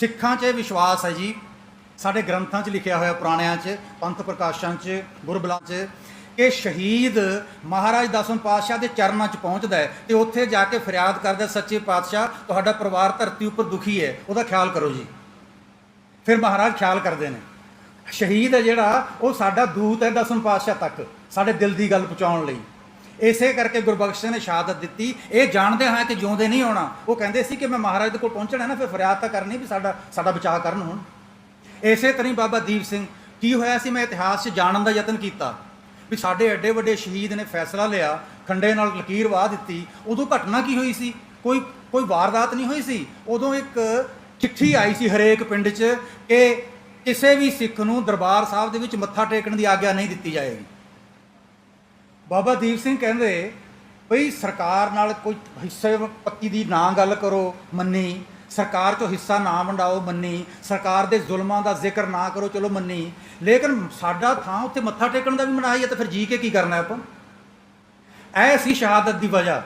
ਸਿੱਖਾਂ 'ਚ ਇਹ ਵਿਸ਼ਵਾਸ ਹੈ ਜੀ। ਸਾਡੇ ਗ੍ਰੰਥਾਂ 'ਚ ਲਿਖਿਆ ਹੋਇਆ, ਪੁਰਾਣਿਆਂ 'ਚ, ਪੰਥ ਪ੍ਰਕਾਸ਼ਾਂ 'ਚ, ਗੁਰਬਲਾਂ 'ਚ, ਕਿ ਸ਼ਹੀਦ ਮਹਾਰਾਜ ਦਸਮ ਪਾਤਸ਼ਾਹ ਦੇ ਚਰਨਾਂ 'ਚ ਪਹੁੰਚਦਾ ਹੈ ਤੇ ਉੱਥੇ ਜਾ ਕੇ ਫਰਿਆਦ ਕਰਦਾ ਸੱਚੇ ਪਾਤਸ਼ਾਹ, ਤੁਹਾਡਾ ਪਰਿਵਾਰ ਧਰਤੀ ਉੱਪਰ ਦੁਖੀ ਹੈ। ਉਹਦਾ ਖਿਆਲ ਕਰੋ ਜੀ। ਫਿਰ ਮਹਾਰਾਜ ਖਿਆਲ ਕਰਦੇ ਨੇ। ਸ਼ਹੀਦ ਹੈ ਜਿਹੜਾ, ਉਹ ਸਾਡਾ ਦੂਤ ਹੈ ਦਸਮ ਪਾਤਸ਼ਾਹ ਤੱਕ, ਸਾਡੇ ਦਿਲ ਦੀ ਗੱਲ ਪਹੁੰਚਾਉਣ ਲਈ। ਇਸੇ ਕਰਕੇ ਗੁਰਬਖਸ਼ ਸਿੰਘ ਨੇ ਸ਼ਹਾਦਤ ਦਿੱਤੀ। ਇਹ ਜਾਣਦੇ ਹਾਂ ਕਿ ਜਿਉਂਦੇ ਨਹੀਂ ਆਉਣਾ ਉਹ ਕਹਿੰਦੇ ਸੀ ਕਿ ਮੈਂ ਮਹਾਰਾਜ ਦੇ ਕੋਲ ਪਹੁੰਚਣਾ ਨਾ, ਫਿਰ ਫਰਿਆਦ ਤਾਂ ਕਰਨੀ ਵੀ ਸਾਡਾ ਸਾਡਾ ਬਚਾਅ ਕਰਨ ਹੁਣ। ਇਸੇ ਤਰ੍ਹਾਂ ਹੀ ਬਾਬਾ ਦੀਪ ਸਿੰਘ, ਕੀ ਹੋਇਆ ਸੀ? ਮੈਂ ਇਤਿਹਾਸ 'ਚ ਜਾਣਨ ਦਾ ਯਤਨ ਕੀਤਾ ਵੀ ਸਾਡੇ ਐਡੇ ਵੱਡੇ ਸ਼ਹੀਦ ਨੇ ਫੈਸਲਾ ਲਿਆ, ਖੰਡੇ ਨਾਲ ਲਕੀਰ ਵਾਹ ਦਿੱਤੀ। ਉਦੋਂ ਘਟਨਾ ਕੀ ਹੋਈ ਸੀ? ਕੋਈ ਕੋਈ ਵਾਰਦਾਤ ਨਹੀਂ ਹੋਈ ਸੀ? ਉਦੋਂ ਇੱਕ ਚਿੱਠੀ ਆਈ ਸੀ ਹਰੇਕ ਪਿੰਡ 'ਚ ਕਿ ਕਿਸੇ ਵੀ ਸਿੱਖ ਨੂੰ ਦਰਬਾਰ ਸਾਹਿਬ ਦੇ ਵਿੱਚ ਮੱਥਾ ਟੇਕਣ ਦੀ ਆਗਿਆ ਨਹੀਂ ਦਿੱਤੀ ਜਾਏਗੀ। ਬਾਬਾ ਦੀਪ ਸਿੰਘ ਕਹਿੰਦੇ, ਬਈ ਸਰਕਾਰ ਨਾਲ ਕੋਈ ਹਿੱਸੇ ਪੱਕੀ ਦੀ ਨਾ ਗੱਲ ਕਰੋ, ਮੰਨੀ। ਸਰਕਾਰ ਚੋਂ ਹਿੱਸਾ ਨਾ ਵੰਡਾਓ, ਮੰਨੀ। ਸਰਕਾਰ ਦੇ ਜ਼ੁਲਮਾਂ ਦਾ ਜ਼ਿਕਰ ਨਾ ਕਰੋ, ਚਲੋ ਮੰਨੀ। ਲੇਕਿਨ ਸਾਡਾ ਥਾਂ ਉੱਥੇ ਮੱਥਾ ਟੇਕਣ ਦਾ ਵੀ ਮਨਾਹੀ ਹੈ ਤਾਂ ਫਿਰ ਜੀ ਕੇ ਕੀ ਕਰਨਾ ਆਪਾਂ? ਐ ਸੀ ਸ਼ਹਾਦਤ ਦੀ ਵਜ੍ਹਾ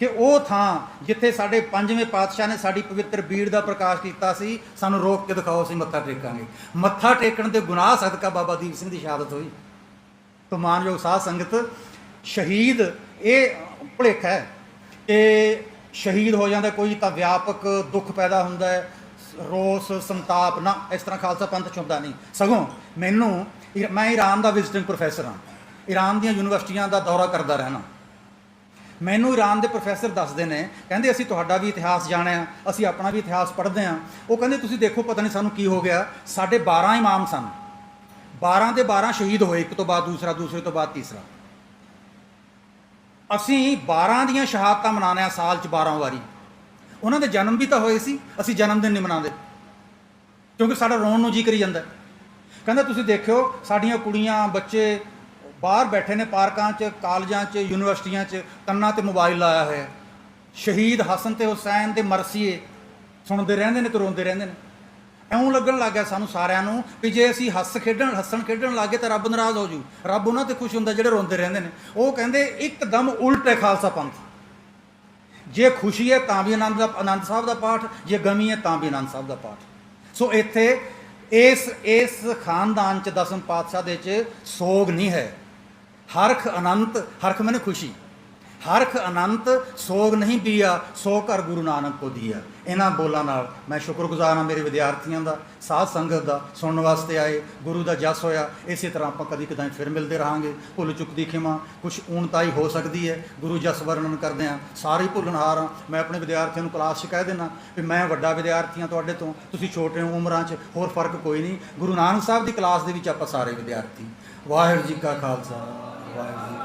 ਕਿ ਉਹ ਥਾਂ ਜਿੱਥੇ ਸਾਡੇ ਪੰਜਵੇਂ ਪਾਤਸ਼ਾਹ ਨੇ ਸਾਡੀ ਪਵਿੱਤਰ ਬੀੜ ਦਾ ਪ੍ਰਕਾਸ਼ ਕੀਤਾ ਸੀ, ਸਾਨੂੰ ਰੋਕ ਕੇ ਦਿਖਾਓ, ਅਸੀਂ ਮੱਥਾ ਟੇਕਾਂਗੇ। ਮੱਥਾ ਟੇਕਣ ਦੇ ਗੁਨਾਹ ਸਦਕਾ ਬਾਬਾ ਦੀਪ ਸਿੰਘ ਦੀ ਸ਼ਹਾਦਤ ਹੋਈ। ਤੋ ਮਾਨਯੋਗ ਸਾਧ ਸੰਗਤ ਸ਼ਹੀਦ, ਇਹ ਭੁਲੇਖਾ ਹੈ। ਕਿ ਸ਼ਹੀਦ ਹੋ ਜਾਂਦਾ ਕੋਈ ਤਾਂ ਵਿਆਪਕ ਦੁੱਖ ਪੈਦਾ ਹੁੰਦਾ ਹੈ, ਰੋਸ, ਸੰਤਾਪ, ਨਾ, ਇਸ ਤਰ੍ਹਾਂ ਖਾਲਸਾ ਪੰਥ ਚ ਹੁੰਦਾ ਨਹੀਂ। ਸਗੋਂ ਮੈਨੂੰ ਮੈਂ ਈਰਾਨ ਦਾ ਵਿਜ਼ਿਟਿੰਗ ਪ੍ਰੋਫੈਸਰ ਹਾਂ। ਈਰਾਨ ਦੀਆਂ ਯੂਨੀਵਰਸਿਟੀਆਂ ਦਾ ਦੌਰਾ ਕਰਦਾ ਰਹਿਣਾ। ਮੈਨੂੰ ਈਰਾਨ ਦੇ ਪ੍ਰੋਫੈਸਰ ਦੱਸਦੇ ਨੇ, ਕਹਿੰਦੇ ਅਸੀਂ ਤੁਹਾਡਾ ਵੀ ਇਤਿਹਾਸ ਜਾਣਿਆ, ਅਸੀਂ ਆਪਣਾ ਵੀ ਇਤਿਹਾਸ ਪੜ੍ਹਦੇ ਹਾਂ। ਉਹ ਕਹਿੰਦੇ ਤੁਸੀਂ ਦੇਖੋ ਪਤਾ ਨਹੀਂ ਸਾਨੂੰ ਕੀ ਹੋ ਗਿਆ, ਸਾਡੇ 12 ਇਮਾਮ ਸਨ। 12 ਦੇ 12 ਸ਼ਹੀਦ ਹੋਏ, ਇੱਕ ਤੋਂ ਬਾਅਦ ਦੂਸਰਾ, ਦੂਸਰੇ ਤੋਂ ਬਾਅਦ ਤੀਸਰਾ। ਅਸੀਂ 12 ਦੀਆਂ ਸ਼ਹਾਦਤਾਂ ਮਨਾਉਂਦੇ ਹਾਂ ਸਾਲ 'ਚ 12 ਵਾਰੀ। ਉਹਨਾਂ ਦੇ ਜਨਮ ਵੀ ਤਾਂ ਹੋਏ ਸੀ, ਅਸੀਂ ਜਨਮ ਦਿਨ ਨਹੀਂ ਮਨਾਉਂਦੇ। ਕਿਉਂਕਿ ਸਾਡਾ ਰੋਣ ਨੂੰ ਜੀ ਕਰੀ ਜਾਂਦਾ। ਕਹਿੰਦਾ, ਤੁਸੀਂ ਦੇਖਿਓ, ਸਾਡੀਆਂ ਕੁੜੀਆਂ, ਬੱਚੇ ਬਾਹਰ ਬੈਠੇ ਨੇ ਪਾਰਕਾਂ 'ਚ, ਕਾਲਜਾਂ 'ਚ, ਯੂਨੀਵਰਸਿਟੀਆਂ 'ਚ, ਕੰਨਾਂ ਤੇ ਮੋਬਾਈਲ ਲਾਇਆ ਹੋਇਆ। ਸ਼ਹੀਦ ਹਸਨ ਤੇ ਹੁਸੈਨ ਦੇ ਮਰਸੀਏ ਸੁਣਦੇ ਰਹਿੰਦੇ ਨੇ ਤੇ ਰੋਂਦੇ ਰਹਿੰਦੇ ਨੇ। ਐਉਂ ਲੱਗਣ ਲੱਗ ਗਿਆ ਸਾਨੂੰ ਸਾਰਿਆਂ ਨੂੰ ਵੀ ਜੇ ਅਸੀਂ ਹੱਸ ਖੇਡਣ, ਹੱਸਣ ਖੇਡਣ ਲੱਗੇ ਤਾਂ ਰੱਬ ਨਾਰਾਜ਼ ਹੋ ਜੂ। ਰੱਬ ਉਹਨਾਂ ਤੇ ਖੁਸ਼ ਹੁੰਦਾ ਜਿਹੜੇ ਰੋਂਦੇ ਰਹਿੰਦੇ ਨੇ। ਉਹ ਕਹਿੰਦੇ, ਇੱਕਦਮ ਉਲਟ ਹੈ ਖਾਲਸਾ ਪੰਥ। ਜੇ ਖੁਸ਼ੀ ਹੈ ਤਾਂ ਵੀ ਆਨੰਦ ਦਾ, ਆਨੰਦ ਸਾਹਿਬ ਦਾ ਪਾਠ, ਜੇ ਗਮੀ ਹੈ ਤਾਂ ਵੀ ਆਨੰਦ ਸਾਹਿਬ ਦਾ ਪਾਠ। ਸੋ ਇੱਥੇ ਇਸ ਇਸ ਖਾਨਦਾਨ ਚ ਦਸਮ ਪਾਤਸ਼ਾਹ ਦੇ ਚ ਸੋਗ ਨਹੀਂ ਹੈ। ਹਰਖ ਅਨੰਤ ਹਰਖ ਮੈਨੇ ਖੁਸ਼ੀ। ਹਰਖ ਅਨੰਤ ਸੋਗ ਨਹੀਂ ਪੀਆ ਸੋ ਘਰ ਗੁਰੂ ਨਾਨਕ ਕੋ ਦੀਆ। ਇਹਨਾਂ ਬੋਲਾਂ ਨਾਲ ਮੈਂ ਸ਼ੁਕਰਗੁਜ਼ਾਰ ਹਾਂ ਮੇਰੇ ਵਿਦਿਆਰਥੀਆਂ ਦਾ, ਸਾਧ ਸੰਗਤ ਦਾ ਸੁਣਨ ਵਾਸਤੇ ਆਏ, ਗੁਰੂ ਦਾ ਜਸ ਹੋਇਆ। ਇਸੇ ਤਰ੍ਹਾਂ ਆਪਾਂ ਕਦੀ ਕਦਾਈ ਫਿਰ ਮਿਲਦੇ ਰਹਾਂਗੇ। ਭੁੱਲ ਚੁੱਕ ਦੀ ਖਿਮਾ ਕੁਝ ਊਣਤਾਈ ਹੋ ਸਕਦੀ ਹੈ। ਗੁਰੂ ਜਸ ਵਰਣਨ ਕਰਦੇ ਆ ਸਾਰੇ ਭੁੱਲਣਹਾਰ ਹਾਂ। ਮੈਂ ਆਪਣੇ ਵਿਦਿਆਰਥੀਆਂ ਨੂੰ ਕਲਾਸ 'ਚ ਕਹਿ ਦਿੰਦਾ ਵੀ ਮੈਂ ਵੱਡਾ ਵਿਦਿਆਰਥੀ ਹਾਂ ਤੁਹਾਡੇ ਤੋਂ, ਤੁਸੀਂ ਛੋਟੇ ਹੋ ਉਮਰਾਂ 'ਚ, ਹੋਰ ਫ਼ਰਕ ਕੋਈ ਨਹੀਂ। ਗੁਰੂ ਨਾਨਕ ਸਾਹਿਬ ਦੀ ਕਲਾਸ ਦੇ ਵਿੱਚ ਆਪਾਂ ਸਾਰੇ ਵਿਦਿਆਰਥੀ ਵਾਹਿਗੁਰੂ ਜੀ ਕਾ ਖਾਲਸਾ, ਵਾਹਿਗੁਰੂ ਜੀ